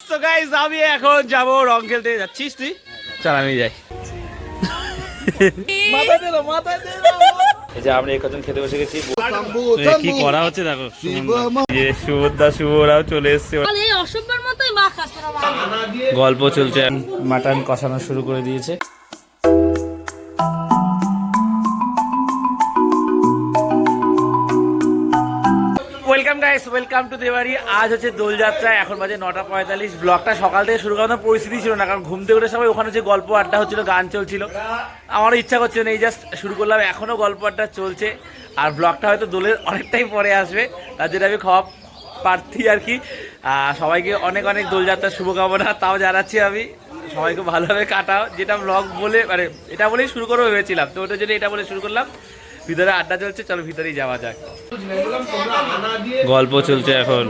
তো গাইস আমি এখন যাব রং খেলতে। যাচ্ছিস তুই? চল আমি যাই। এই যে আমরা একজন খেতে বসে গেছি। কি করা হচ্ছে দেখো যে শুভদা শুভ ওরাও চলে এসছে। এই। গল্প চলছে। মাটন কষানো শুরু করে দিয়েছে। গাইস ওয়েলকাম টু দেবাড়ি আজ হচ্ছে দোলযাত্রা এখন বাজে নটা পঁয়তাল্লিশ। ব্লগটা সকাল থেকে শুরু করানোর পরিস্থিতি ছিল না, কারণ ঘুমতে উঠে সবাই ওখানে যে গল্প আড্ডা হচ্ছিল, গান চলছিল। আমারও ইচ্ছা করছিল না, এই জাস্ট শুরু করলাম এখনও গল্প আড্ডা চলছে। আর ব্লগটা হয়তো দোলের অনেকটাই পরে আসবে। তার জন্য আমি খাওয়া প্রার্থী আর কি। সবাইকে অনেক অনেক দোলযাত্রার শুভকামনা, তাও জানাচ্ছি আমি। সবাইকে ভালোভাবে কাটাও। যেটা ব্লগ বলে মানে এটা বলেই শুরু করব ভেবেছিলাম তো ওটার জন্য এটা বলে শুরু করলাম। ভিতরে আড্ডা চলছে চলো ভিতরেই যাওয়া যাক। গল্প চলছে এখন।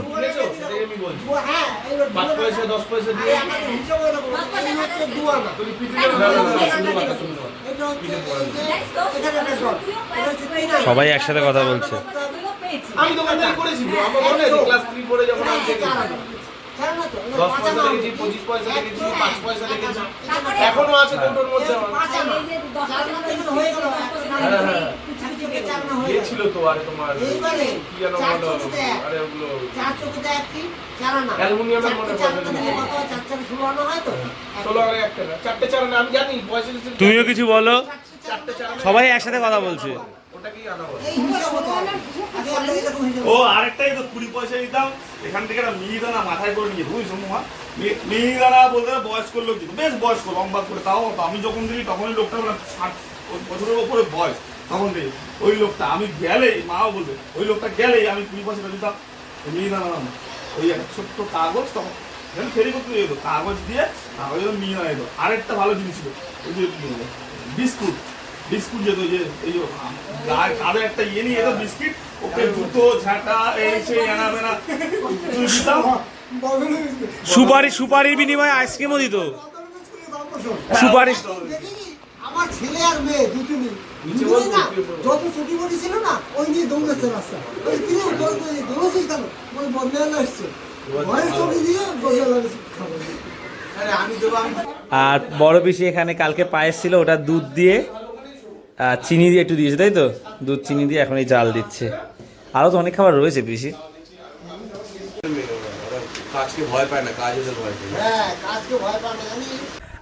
সবাই একসাথে কথা বলছে। আমি দোকানদারি করেছি আমার মনে আছে ক্লাস থ্রি পরে যখন আমি দেখেছি। দশ পয়সা দেখেছি পঁচিশ পয়সা দেখেছি এখনও আছে দুটোর মধ্যে আমার। হ্যাঁ, হ্যাঁ। ইয়ে ছিল তো আরে তোমার কি যেন বলো আরে ওগুলো অ্যালুমিনিয়ামের মনে ষোলো আরে একটা না। চারটে চার আমি জানি পয়সা তুমিও কিছু বলো। চারটে চার না, সবাই একসাথে কথা বলছে। ও আরেকটাই তো কুড়ি পয়সা দিতাম। এখান থেকে একটা মিহিদানা মাথায় করে নিয়ে বুঝছ মা? মিহিদানা বলতে বয়স্ক লোক দিত। বেশ বয়স্ক লম্বা করে তাও তো আমি যখন দেখি তখনই লোকটা মানে ষাট বছরের ওপরে বয়স। তখন দেখি ওই লোকটা আমি গেলেই মাও বলবে ওই লোকটা গেলেই আমি কুড়ি পয়সাটা দিতাম। মিহিদানা দাম ওই একটা ছোট্ট কাগজ তখন এখানে ফেরি করতে যেত কাগজ দিয়ে কাগজের মিহিদানা দিত আরেকটা ভালো জিনিস ছিল ওই যে বিস্কুট বিস্কুট যেত যে এই যে গায়ে কারও একটা ইয়ে নিয়ে যেত বিস্কিট ওকে জুতো ঝাঁটা এই সেই আনা বেনা দিতাম। সুপারি সুপারির বিনিময়ে আইসক্রিমও দিত। সুপারি আমার ছেলে আর মেয়ে দুজনই না যত ছুটি বটি ছিল না ওই নিয়ে দৌড়াচ্ছে রাস্তা ওই দৌড়াচ্ছিস কেন ওই আসছে ভয়ের ছবি দিয়ে বন্যাল খাব আরে আমি দেবো আমি আর বড় পিসি এখানে কালকে পায়েস ছিল ওটা দুধ দিয়ে আর চিনি দিয়ে একটু দিয়েছে তাই তো? দুধ চিনি দিয়ে এখন এই জাল দিচ্ছে। আরও তো অনেক খাবার রয়েছে পিসি। কাজকে ভয় পায় না কাজ হলে ভয় পায়। হ্যাঁ কাজকে ভয় পাবে জানি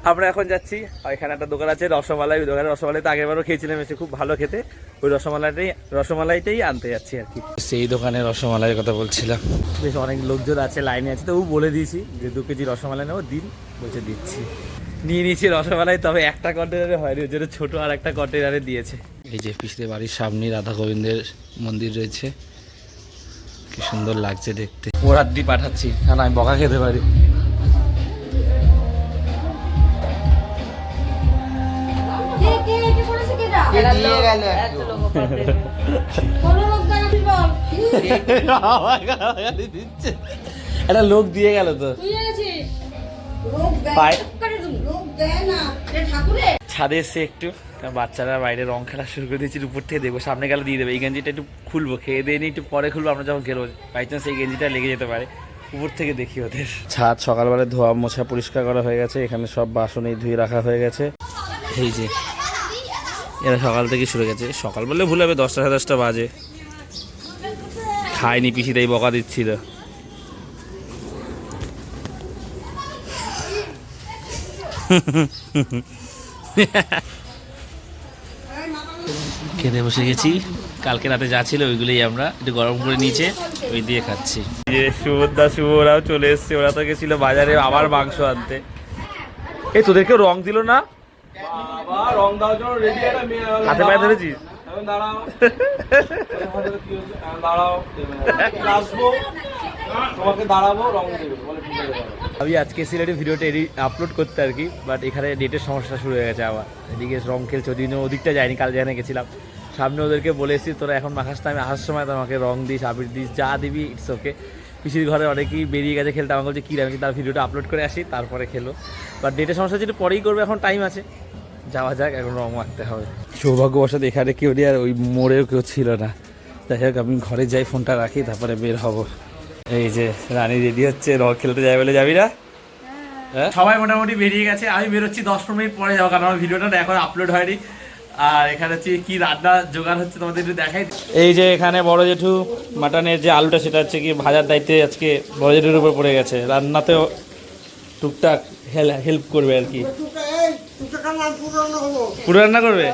আমরা এখন যাচ্ছি আর এখানে একটা দোকান আছে রসমালাই। ওই দোকানে রসমালাই তো আগেরবারও খেয়েছিলাম এসে খুব ভালো খেতে। ওই রসমালাইটাই রসমালাইটাই আনতে যাচ্ছি আর কি। সেই দোকানে রসমালাইয়ের কথা বলছিলাম। বেশ অনেক লোকজন আছে লাইনে আছে তো ও বলে দিয়েছি যে দু কেজি রসমালাই নেব দিন বলছে দিচ্ছি। নিয়ে নিয়েছি রসমালাই তবে একটা কন্টেনারে হয়নি ওই জন্য ছোটো আর একটা কন্টেনারে দিয়েছে। এই যে পিসদের বাড়ির সামনে রাধা গোবিন্দের মন্দির রয়েছে। কি সুন্দর লাগছে দেখতে। ওরাত দিয়ে পাঠাচ্ছি না আমি বকা খেতে পারি। একটা। লোক। দিয়ে গেল তো? ছাদে এসে একটু তা বাচ্চারা বাইরে রং খেলা শুরু করে দিয়েছি উপর থেকে দেখব। সামনে গেলে দিয়ে দেবে। এই গেঞ্জিটা একটু খুলবো খেয়ে দিয়ে নিয়ে একটু পরে খুলবো আমরা যখন খেলব। বাই চান্স এই গেঞ্জিটা লেগে যেতে পারে। উপর থেকে দেখি ওদের। ছাদ সকালবেলা ধোয়া মোছা পরিষ্কার করা হয়ে গেছে। এখানে সব বাসন এই ধুয়ে রাখা হয়ে গেছে। এই যে এরা সকাল থেকে শুরু গেছে। সকাল বললে ভুল হবে দশটা সাড়ে দশটা বাজে। খায়নি পিসি তাই বকা দিচ্ছিল। খেতে বসে গেছি। কালকে রাতে যা ছিল ওইগুলোই আমরা একটু গরম করে নিচে ওই দিয়ে খাচ্ছি। যে সুভদ্রা শুভ ওরাও চলে এসছে। ওরা তো গেছিল বাজারে আবার মাংস আনতে। এই তোদেরকে রং দিল না? বাবা রং দাও জন্য রেডি একটা মেয়ে হাতে পায়ে ধরেছিস? দাঁড়াও। কি হচ্ছে? এখন দাঁড়াও। আসব। তোমাকে দাঁড়াবো রং দেবে বলে ঠিক আছে আমি আজকে সিলেটে ভিডিওটা এডিট আপলোড করতে আর কি বাট এখানে নেটের সমস্যা শুরু হয়ে গেছে আবার। এদিকে রং খেলছে ওদিন ওদিকটা যায়নি কাল যেখানে গেছিলাম। সামনে ওদেরকে বলে এসেছি তোরা এখন মাখাস আমি আসার সময় তো আমাকে রং দিস আবির দিস যা দিবি ইটস ওকে পিসির ঘরে অনেকেই বেরিয়ে গেছে খেলতে আমাকে বলছে কী আমি তার ভিডিওটা আপলোড করে আসি তারপরে খেলো। বাট নেটের সমস্যা যেটা পরেই করবে এখন টাইম আছে। যাওয়া যাক এখন রং মাখতে হবে। সৌভাগ্যবশত এখানে কেউ নেই আর ওই মোড়েও কেউ ছিল না। যাই হোক আমি ঘরে যাই ফোনটা রাখি তারপরে বের হব। এই যে রানী রেডি হচ্ছে রং খেলতে যাই বলে যাবি না? হ্যাঁ? সবাই মোটামুটি বেরিয়ে গেছে আমি বেরোচ্ছি দশ পনেরো মিনিট পরে যাব কারণ আমার ভিডিওটা না এখন আপলোড হয়নি। আর এখানে হচ্ছে কি রান্না জোগাড় হচ্ছে তোমাদের একটু দেখাই এই যে এখানে বড় জেঠু মাটনের যে আলুটা সেটা হচ্ছে কি ভাজার দায়িত্বে আজকে বড় জেঠুর উপর পড়ে গেছে। রান্নাতেও টুকটাক হেল্প করবে আর কি টুকটা এই টুকটা কাল আমি পুরো রান্না হব। পুরো রান্না করবে?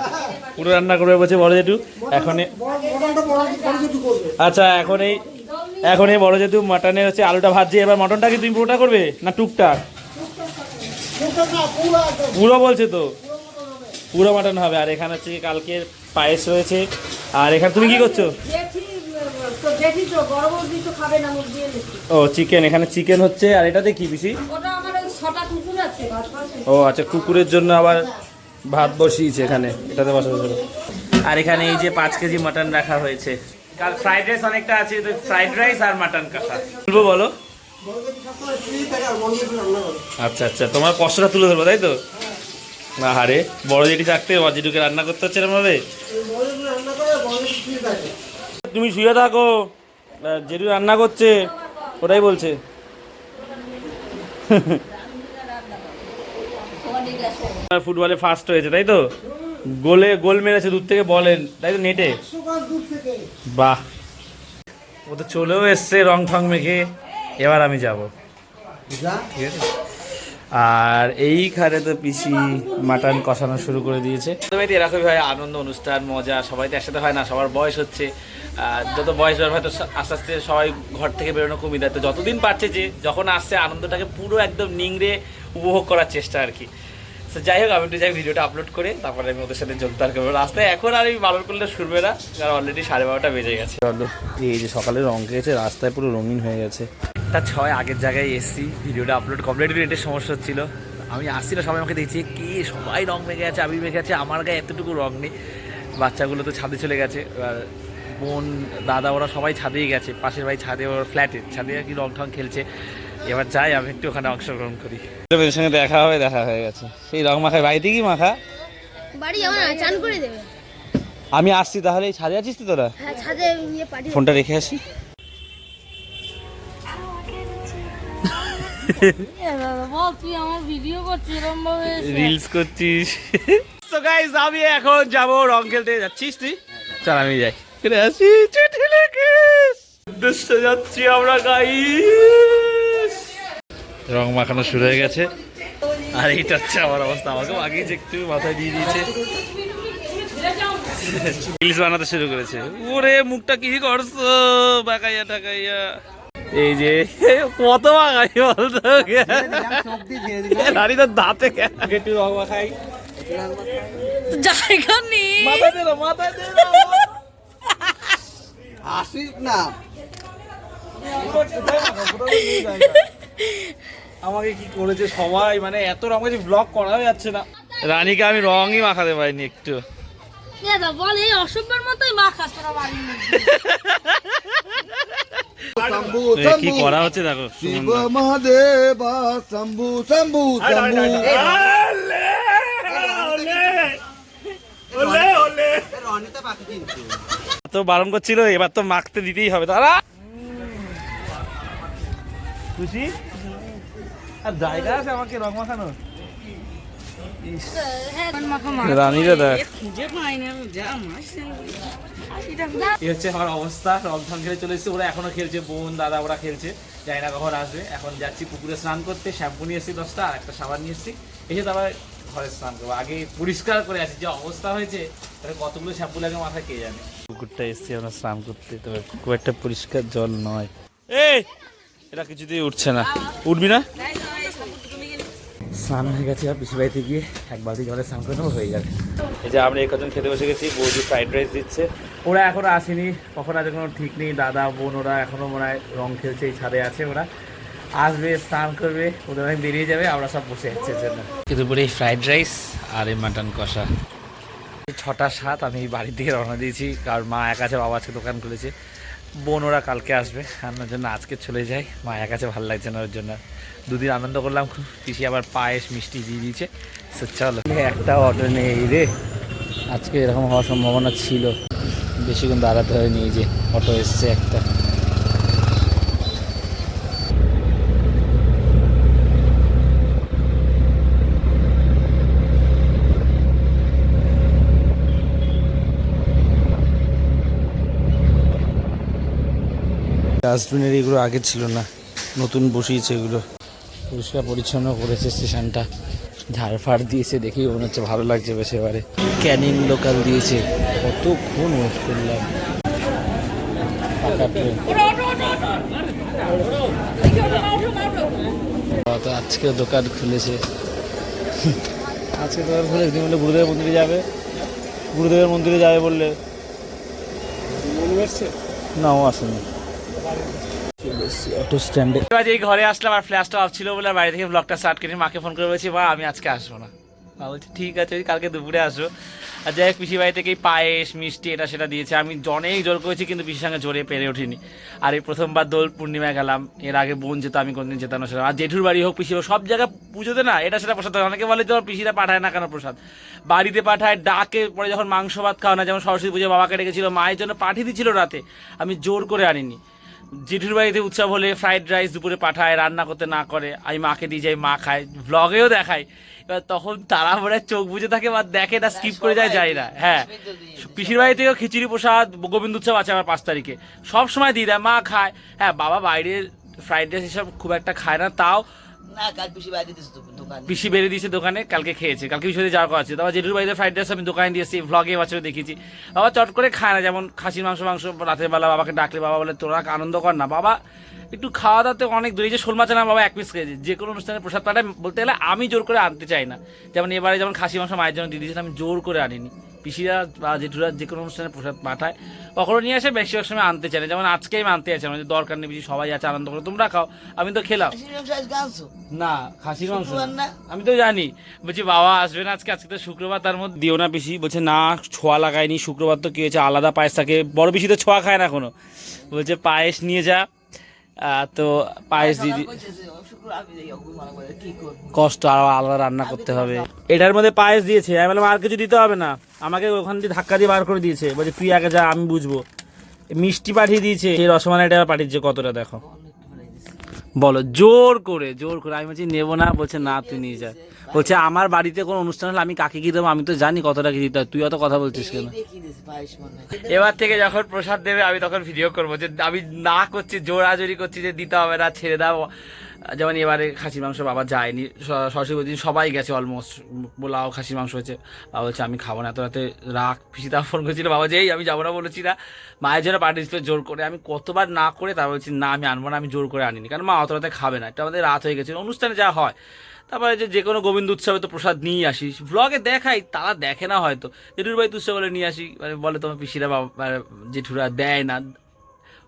পুরো রান্না করবে বলছে বড় জেঠু। এখন আচ্ছা এখন এই এখন এই বড় জেঠু মাটনে হচ্ছে আলুটা ভাজছে। এবার মটনটা কি তুমি পুরোটা করবে না টুকটাক? পুরো বলছে তো। পুরো মাটন হবে। আর এখানে হচ্ছে কালকের পায়েস রয়েছে। আর এখানে তুমি কি করছ? জেঠি তো জেঠি তো বড় বৌদি তো খাবে না মুখ দিয়ে দিচ্ছি ও চিকেন এখানে চিকেন হচ্ছে। আর এটাতে কি পিসি? ও আচ্ছা কুকুরের জন্য আবার ভাত বসিয়েছে এখানে এটাতে হবে আর এখানে এই যে পাঁচ কেজি মাটন রাখা হয়েছে। কাল ফ্রাইড রাইস অনেকটা আছে ফ্রাইড রাইস আর মাটন কষা বলব বলো? আচ্ছা আচ্ছা তোমার কষ্টটা তুলে ধরবো তাই তো? না হারে বড় জেঠি থাকতে বড় জেঠুকে রান্না করতে হচ্ছে এরকম ভাবে এই বড় কিছু রান্না করে আর বড় কিছু ফ্রি থাকে তুমি শুয়ে থাকো জেঠু রান্না করছে ওটাই বলছে। ফুটবলে ফার্স্ট হয়েছে তাই তো? গোলে গোল মেরেছে দূর থেকে বলেন তাই তো নেটে বাহ! ও তো চলেও এসছে রং ঠং মেখে। এবার আমি যাব। যা। ঠিক আছে? আর এইখানে তো পিসি মাটন কষানো শুরু করে দিয়েছে। তবে এরকমই হয় আনন্দ অনুষ্ঠান মজা সবাই তো একসাথে হয় না সবার বয়স হচ্ছে। আর যত বয়স বাড়বে হয়তো আস্তে আস্তে সবাই ঘর থেকে বেরোনো কমই দেয়। তো যতদিন পারছে যে যখন আসছে আনন্দটাকে পুরো একদম নিংড়ে উপভোগ করার চেষ্টা আর কি। তো যাই হোক আমি একটু যাই ভিডিওটা আপলোড করে তারপরে আমি ওদের সাথে যোগদান করব। রাস্তায় এখন আর আমি বারণ করলে শুনবে না কারণ অলরেডি সাড়ে বারোটা বেজে গেছে। এই যে সকালে রং খেয়েছে রাস্তায় পুরো রঙিন হয়ে গেছে। তার ছয় আগের জায়গায় এসছি ভিডিওটা আপলোড কমপ্লিট নেটের সমস্যা হচ্ছিল। আমি আসছি না সবাই আমাকে দেখছি কি সবাই রং মেখে আছে আমি মেখে আছে আমার গায়ে এতটুকু রং নেই। বাচ্চাগুলো তো ছাদে চলে গেছে এবার বোন দাদা ওরা সবাই ছাদেই গেছে পাশের ভাই ছাদে ওরা ফ্ল্যাটে ছাদে আর কি রং ঠং খেলছে। এবার যাই আমি একটু ওখানে অংশগ্রহণ করি। মেয়ের সঙ্গে দেখা হবে দেখা হয়ে গেছে। সেই রং মাখায় বাড়িতে কি মাখা? বাড়ি না চান করে দেবে। আমি আসছি তাহলে এই ছাদে আছিস তো তোরা? হ্যাঁ ছাদে ইয়ে পাঠিয়ে ফোনটা রেখে আসি। বল তুই আমার ভিডিও করছিস। এরকম ভাবে রিলস করছিস তো গাইস আমি এখন যাব রং খেলতে। যাচ্ছিস তুই? চল আমি যাই। ফিরে আসি চিঠি লিখিস। উদ্দেশ্যে যাচ্ছি আমরা গাইস রং মাখানো শুরু হয়ে গেছে। আর এইটা হচ্ছে আমার অবস্থা। আমাকে আগেই যে একটু মাথায় দিয়ে দিয়েছে। ইলিশ বানাতে শুরু করেছে। ওরে মুখটা কি করছ? বাকাইয়া টাকাইয়া এই যে কত বাগাই বলতো তো দাঁতে একটু রং মাখাই। জায়গা নেই। মাথায় দে মাথায় দে আসিস না। আমাকে কি করেছে সবাই? মানে এত রঙ যে ব্লগ করা যাচ্ছে না। রানীকে আমি রঙই মাখাতে পারিনি একটু। দাদা বল এই অসভ্যের মতোই মা তোরা বাড়ির মধ্যে। শম্ভু এ, কি করা হচ্ছে দেখো শিব মহাদেবা শম্ভু শম্ভু শম্ভু। তো বারণ করছিল এবার তো মাখতে দিতেই হবে তারা খুশি? আর জায়গা আছে আমাকে রং মাখানো রানীরা দেখ। এই হচ্ছে আমার অবস্থা রং ঠং খেলে চলে এসেছে ওরা এখনও খেলছে বোন দাদা ওরা খেলছে। জানি না কখন আসবে। এখন যাচ্ছি পুকুরে স্নান করতে শ্যাম্পু নিয়ে এসেছি দশটা আর একটা সাবান নিয়ে এসেছি। এসে তারপর ঘরে স্নান করব। আগে পরিষ্কার করে আসি যে অবস্থা হয়েছে তাহলে কতগুলো শ্যাম্পু লাগে মাথায় কে জানে? পুকুরটা এসেছি আমরা স্নান করতে তবে খুব একটা পরিষ্কার জল নয়। এই এটা কিছুতেই উঠছে না। উঠবি না স্নান হয়ে গেছে আর পিছু বাড়িতে গিয়ে এক বালতি জলে স্নান করে নেব হয়ে যাবে। এই যে আমরা একজন খেতে বসে গেছি বৌদি ফ্রাইড রাইস দিচ্ছে। ওরা এখনও আসেনি কখন আছে কোনো ঠিক নেই দাদা বোন ওরা এখনও মনে হয় রং খেলছে এই ছাদে আছে ওরা। আসবে স্নান করবে ওদের আমি বেরিয়ে যাবে আমরা সব বসে যাচ্ছে জন্য। দুপুরে এই ফ্রাইড রাইস আর এই মাটন কষা। ছটা সাত আমি বাড়ির দিকে রওনা দিয়েছি কারণ মা এক আছে বাবা আজকে দোকান খুলেছে। বোন ওরা কালকে আসবে। রান্নার জন্য আজকে চলে যাই। মায়ের কাছে ভালো লাগছে না ওর জন্য। দুদিন আনন্দ করলাম খুব। পিসি আবার পায়েস মিষ্টি দিয়ে দিয়েছে। চলো। একটা অটো নেই রে। আজকে এরকম হওয়ার সম্ভাবনা ছিল। বেশিক্ষণ দাঁড়াতে নিয়ে যে অটো এসছে একটা। ডাস্টবিনের এগুলো আগে ছিল না। নতুন বসিয়েছে এগুলো। পরিষ্কার পরিচ্ছন্ন করেছে স্টেশনটা। ঝাড় ঝাড়ফাড় দিয়েছে দেখেই মনে হচ্ছে ভালো লাগছে বেশ এবারে। ক্যানিং লোকাল দিয়েছে। কতক্ষণ ওয়েট করলাম। তো আজকে দোকান খুলেছে। আজকে দোকান খুলে একদিন বললে গুরুদেবের মন্দিরে যাবে। গুরুদেবের মন্দিরে যাবে বললে। না ও আসেনি। অটো স্ট্যান্ডে এই ঘরে আসলাম আর ফ্ল্যাশটা অফ ছিল বলে বাড়ি থেকে ব্লগটা স্টার্ট করি মাকে ফোন করে বলেছি মা আমি আজকে আসব না। মা বলছে, ঠিক আছে, ওই কালকে দুপুরে আসব। আর যাই হোক পিসি বাড়ি থেকেই পায়েস, মিষ্টি, এটা সেটা দিয়েছে। আমি অনেক জোর করেছি, কিন্তু পিসির সঙ্গে জোরে পেরে ওঠিনি আর এই প্রথমবার দোল পূর্ণিমায় গেলাম, এর আগে বোন যেত, আমি কোনদিন যেতাম সেটা আর জেঠুর বাড়ি হোক পিসি হোক, সব জায়গায় পুজোতে না, এটা সেটা প্রসাদ হয়। অনেকে বলে যে, আমার পিসিরা পাঠায় না কেন প্রসাদ? বাড়িতে পাঠায়, ডাকে, পরে যখন মাংস ভাত খাওয়া না, যেমন সরস্বতী পুজো বাবাকে ডেকেছিল, মায়ের জন্য পাঠিয়ে দিচ্ছিল রাতে। আমি জোর করে আনিনি। জেঠুর বাড়িতে উৎসব হলে ফ্রাইড রাইস দুপুরে পাঠায়, রান্না করতে না করে। আমি মাকে দিয়ে যাই, মা খায় ব্লগেও দেখায়। এবার তখন তারা মনে চোখ বুঝে থাকে বা দেখে না স্কিপ করে যায় যায় না। হ্যাঁ পিসির বাড়ি থেকেও খিচুড়ি প্রসাদ, গোবিন্দ উৎসব আছে আমার পাঁচ তারিখে। সব সময় দিয়ে দেয় মা খায়। হ্যাঁ বাবা বাইরের ফ্রাইড রাইস এসব খুব একটা খায় না, তাও না, কাল পিসি দিস দোকানে। পিসি বেরিয়ে দিয়েছে দোকানে, কালকে খেয়েছে। কালকে বিশ্বজিৎ যাওয়ার কথা আছে। তারপর জেঠুর বাড়িতে ফ্রাইড রাইস আমি দোকানে দিয়েছি ভ্লগে বছরে দেখেছি বাবা চট করে খায় না, যেমন খাসির মাংস মাংস রাতের বেলা বাবাকে ডাকলে, বাবা বলে, তোরা আনন্দ কর না। বাবা, একটু খাওয়া দাওয়াতে অনেক দূরে। যে শোল মাছ আনা বাবা এক পিস খেয়েছে। যে কোনো অনুষ্ঠানে প্রসাদ পাঠায় বলতে গেলে আমি জোর করে আনতে চাই না। যেমন এবারে যেমন খাসি মাংস মায়ের জন্য দিয়ে দিয়েছিলাম, আমি জোর করে আনিনি। পিসিরা বা জেঠুরা যে কোনো অনুষ্ঠানে প্রসাদ পাঠায় কখনো নিয়ে আসে বেশিরভাগ সময় আনতে চাই না। যেমন আজকে আমি আনতে চাই আমাদের দরকার নেই বেশি সবাই আছে আনন্দ করে। তোমরা খাও আমি তো খেলাম। না খাসির মাংস? আমি তো জানি। বলছি বাবা আসবে না আজকে আজকে তো শুক্রবার তার মধ্যে দিও না বেশি বলছে না ছোঁয়া লাগায়নি শুক্রবার তো কি হয়েছে? আলাদা পায়েস থাকে। বড় বেশি তো ছোঁয়া খায় না কোনো বলছে পায়েস নিয়ে যা। তো পায়েস দিয়ে দি- শুক্র আমি যাই অভিমান করে কি করব কষ্ট আর আলাদা রান্না করতে হবে। এটার মধ্যে পায়েস দিয়েছে। আমি বললাম, আর কিছু দিতে হবে না। আমাকে ওখান দিয়ে ধাক্কা দিয়ে বার করে দিয়েছে। বলছে, তুই আগে যা, আমি বুঝব। মিষ্টি পাঠিয়ে দিয়েছে। এই রসমালাইটা পাঠিয়েছে কতটা, দেখো। বলো জোর করে জোর করে। আমি বলছি নেব না। বলছে না তুই নিয়ে যা। বলছে আমার বাড়িতে কোনো অনুষ্ঠান হলে আমি কাকে কি দেবো? আমি তো জানি কতটা কি দিতে হয়। তুই অত কথা বলছিস কেন? এবার থেকে যখন প্রসাদ দেবে আমি তখন ভিডিও করব যে আমি না করছি জোরাজোরি করছি যে দিতে হবে না ছেড়ে দাও। যেমন এবারে খাসির মাংস বাবা যায়নি সরস্বতী দিন সবাই গেছে অলমোস্ট পোলাও, খাসির মাংস হয়েছে। বাবা বলছে, আমি খাব না, এত রাতে রাগ, পিসিতা ফোন করেছিল, বাবা যে, এই, আমি যাব না বলেছি না। মায়ের জন্য দিচ্ছিল জোর করে, আমি কতবার না করে তারপর বলছি, না, আমি আনব না, আমি জোর করে আনিনি। কারণ মা অত রাতে খাবে না এটা আমাদের রাত হয়ে গেছে, অনুষ্ঠানে যা হয়। তারপরে যে যে কোনো গোবিন্দ উৎসবে তো প্রসাদ নিয়ে আসি। ব্লগে দেখাই, তারা দেখে না হয়তো। জেঠুর বাড়িতে উৎসব বলে নিয়ে আসি মানে বলে তোমার পিসিরা বাবা মানে জেঠুরা দেয় না।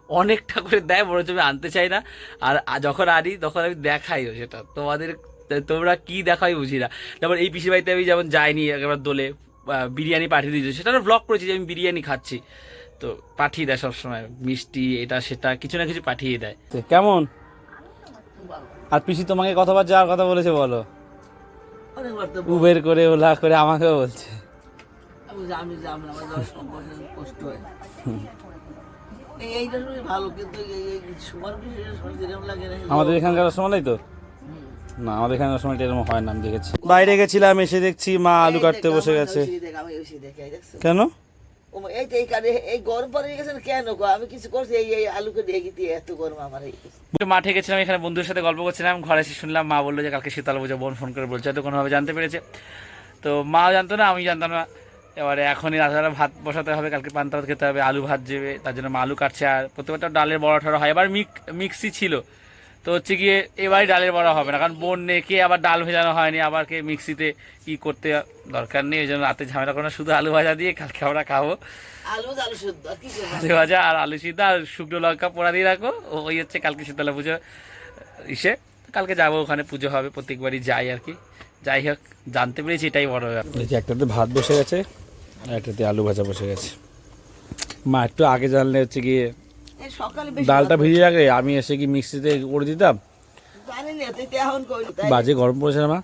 অনেকটা করে দেয় বড় আমি আনতে চাই না। আর যখন আনি তখন আমি দেখাইও সেটা। তোমাদের তোমরা কি দেখাই বুঝি না। তারপর এই পিসি বাড়িতে আমি যেমন যাইনি একবার দোলে বিরিয়ানি পাঠিয়ে দিয়েছে। সেটা ব্লগ করেছি যে আমি বিরিয়ানি খাচ্ছি। তো পাঠিয়ে দেয় সবসময়। মিষ্টি এটা সেটা কিছু না কিছু পাঠিয়ে দেয়। কেমন? আর পিসি তোমাকে কতবার যাওয়ার কথা বলেছে বলো। উবের করে ওলা করে আমাকেও বলছে। আমি যে- না আমার কষ্ট হয়। এইটা শুনে ভালো কিন্তু এই এই যেরকম লাগে আমাদের এখানকার রসমালাই তো? না আমাদের এখানে রসমালাই এরকম হয় না আমি দেখেছি। বাইরে গেছিলাম এসে দেখছি মা আলু কাটতে বসে গেছে। কেন? ও মা, এই তো এই গরম পড়ে গেছে কেন গো? আমি কিছু করছি এই এই আলুকে দিয়ে এত গরম আমার এই মাঠে গেছিলাম এখানে বন্ধুর সাথে গল্প করছিলাম ঘরে এসে শুনলাম মা বলল যে কালকে শীতল পুজো বোন ফোন করে বলছে হয়তো কোনোভাবে জানতে পেরেছে। তো মা জানতো না আমি জানতাম না। এবারে এখনই রাতেবেলা ভাত বসাতে হবে কালকে পান্তা ভাত খেতে হবে আলু ভাত যাবে তার জন্য মা আলু কাটছে আর প্রত্যেকটা ডালের বড়া ঠড়া হয়। এবার মিক মিক্সি ছিল তো হচ্ছে গিয়ে এবারই ডালের বড়া হবে না কারণ বোন নেই কে আবার ডাল ভেজানো হয়নি আবার কে মিক্সিতে কি করতে দরকার নেই ওই জন্য রাতে ঝামেলা করে শুধু আলু ভাজা দিয়ে কালকে আমরা খাব। আলু আলু শুদ্ধ আর কি করব? আলু ভাজা আর আলু সিদ্ধ আর শুকনো লঙ্কা পোড়া দিয়ে রাখো ও- ওই হচ্ছে কালকে শীতলা পুজো ইসে কালকে যাব ওখানে পুজো হবে প্রত্যেকবারই যাই আর কি। যাই হোক জানতে পেরেছি এটাই বড় ব্যাপার। একটাতে ভাত বসে গেছে। আর একটাতে আলু ভাজা বসে গেছে। মা একটু আগে জানলে হচ্ছে গিয়ে ডালটা ভিজে রাখলে আমি এসে কি মিক্সিতে করে দিতাম? জানি না তুই তো এখন কই তাই? বাজে গরম পড়েছে না মা?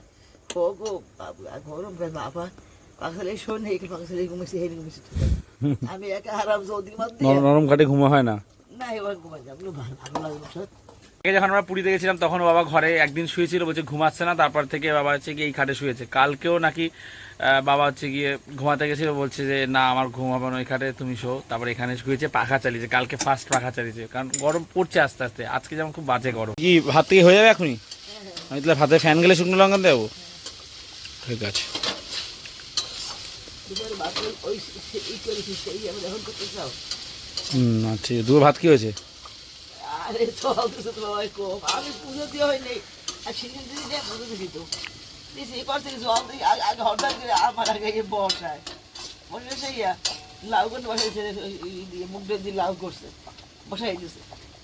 নরম কাটে ঘুমো হয় না? আগে যখন আমরা পুরীতে গেছিলাম তখন বাবা ঘরে একদিন শুয়েছিল বলছে ঘুমাচ্ছে না তারপর থেকে বাবা হচ্ছে গিয়ে এই খাটে শুয়েছে। কালকেও নাকি বাবা হচ্ছে গিয়ে ঘুমাতে গেছিল বলছে যে না আমার ঘুম হবে না ওই খাটে তুমি শো। তারপর এখানে শুয়েছে পাখা চালিয়েছে কালকে ফার্স্ট পাখা চালিয়েছে কারণ গরম পড়ছে আস্তে আস্তে আজকে যেমন খুব বাজে গরম। কি ভাত থেকে হয়ে যাবে এখনই? আমি তাহলে ভাতে ফ্যান গেলে শুকনো লঙ্কা দেবো? ঠিক আছে। হুম আচ্ছা দুটো ভাত কি হয়েছে? আরে তো বাবা আমি পুজো দিয়ে হয় নেই আর সেদিন দিয়ে পুজো দিছি তো থেকে জল দিই আগে আগে হঠাৎ করে আমার আগে গিয়ে বসায় বসে সেই লাউ করে বসাইছে দিয়ে মুখ দিয়ে দিয়ে লাউ করছে। বসাই দিছে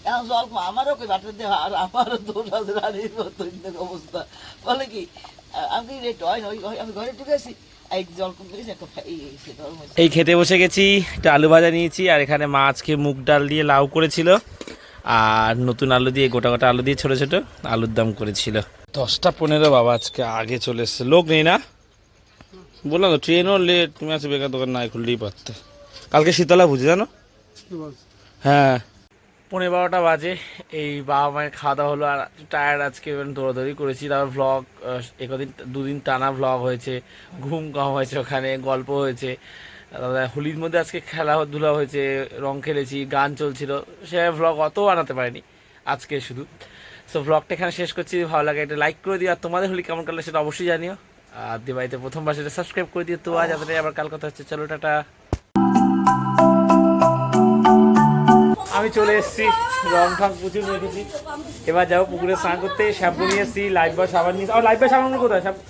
এখন জল আমারও কই দেওয়া আর আমারও দৌড় আছে, রানীর মতো অবস্থা। বলে কি, আমি রেট হয় না আমি ঘরে ঢুকে আছি। এই খেতে বসে গেছি, একটা আলু ভাজা নিয়েছি, আর এখানে মাছকে মুগ ডাল দিয়ে লাউ করেছিল। আর নতুন আলু দিয়ে গোটা গোটা আলু দিয়ে ছোট ছোট আলুর দাম করেছিল। দশটা পনেরো বাবা আজকে আগে চলে এসছে। লোক নেই না? বললাম তো ট্রেনও লেট তুমি আছো বেকার দোকান না খুললেই পারতে। কালকে শীতলা বুঝে জানো? হ্যাঁ। পনেরো বারোটা বাজে এই বাবা মায়ের খাওয়া দাওয়া হলো আর টায়ার্ড আজকে দৌড়াদৌড়ি করেছি। তারপর ভ্লগ একদিন দুদিন টানা ভ্লগ হয়েছে ঘুম কম হয়েছে ওখানে গল্প হয়েছে। হোলির মধ্যে আজকে খেলাধুলা হয়েছে, রং খেলেছি, গান চলছিল। সে ভ্লগ অত বানাতে পারিনি, আজকে শুধু। সো ভ্লগটা এখানে শেষ করছি। ভালো লাগে একটা লাইক করে দিও, আর তোমাদের হোলি কেমন কাটলে সেটা অবশ্যই জানিও। আর দিবাইতে প্রথমবার সেটা সাবস্ক্রাইব করে দিও। তো আজ আমাদের আবার কাল কথা হচ্ছে। চলো, টাটা। আমি চলে এসেছি, রং ঠং প্রচুর রেখেছি। এবার যাব পুকুরে স্নান করতে, শ্যাম্পু নিয়ে এসেছি লাইফ বয় সাবান নিয়ে লাইফ বয় সাবান কোথায়? শ্যাম্পু